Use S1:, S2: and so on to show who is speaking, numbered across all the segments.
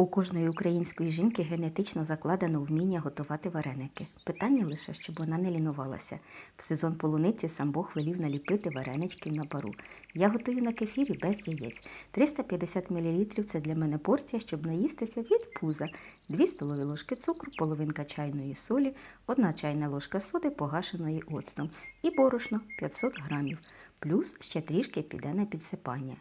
S1: У кожної української жінки генетично закладено вміння готувати вареники. Питання лише, щоб вона не лінувалася. В сезон полуниці сам Бог велів наліпити вареничків на пару. Я готую на кефірі без яєць. 350 мл – це для мене порція, щоб наїстися від пуза. 2 столові ложки цукру, половинка чайної солі, 1 чайна ложка соди, погашеної оцтом, і борошно 500 грамів. Плюс ще трішки піде на підсипання.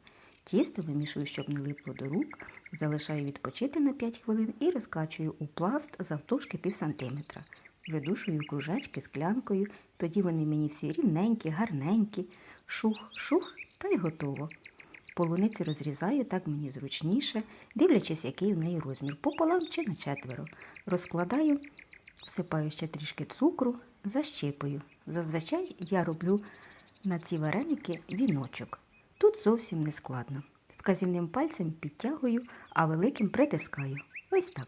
S1: Тісто вимішую, щоб не липло до рук, залишаю відпочити на 5 хвилин і розкачую у пласт завтовшки пів сантиметра. Видушую кружечки склянкою, тоді вони мені всі рівненькі, гарненькі. Шух, шух та й готово. Полуницю розрізаю, так мені зручніше, дивлячись, який у неї розмір, пополам чи на четверо. Розкладаю, всипаю ще трішки цукру, защипую. Зазвичай я роблю на ці вареники віночок. Тут зовсім не складно. Вказівним пальцем підтягую, а великим притискаю. Ось так.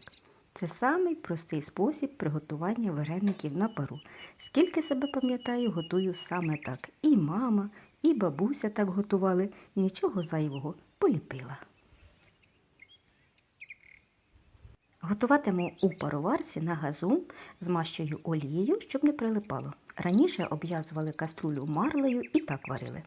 S1: Це самий простий спосіб приготування вареників на пару. Скільки себе пам'ятаю, готую саме так. І мама, і бабуся так готували, нічого зайвого поліпила. Готуватиму у пароварці на газу, змащую олією, щоб не прилипало. Раніше обв'язували каструлю марлею і так варили.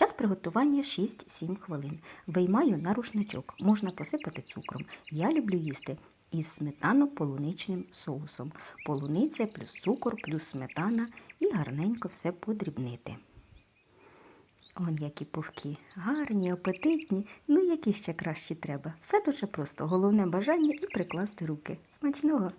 S1: Час приготування 6-7 хвилин. Виймаю на рушничок, можна посипати цукром. Я люблю їсти із сметано-полуничним соусом. Полуниця плюс цукор, плюс сметана і гарненько все подрібнити. Он які пухкі, гарні, апетитні, ну які ще кращі треба. Все дуже просто. Головне бажання і прикласти руки. Смачного!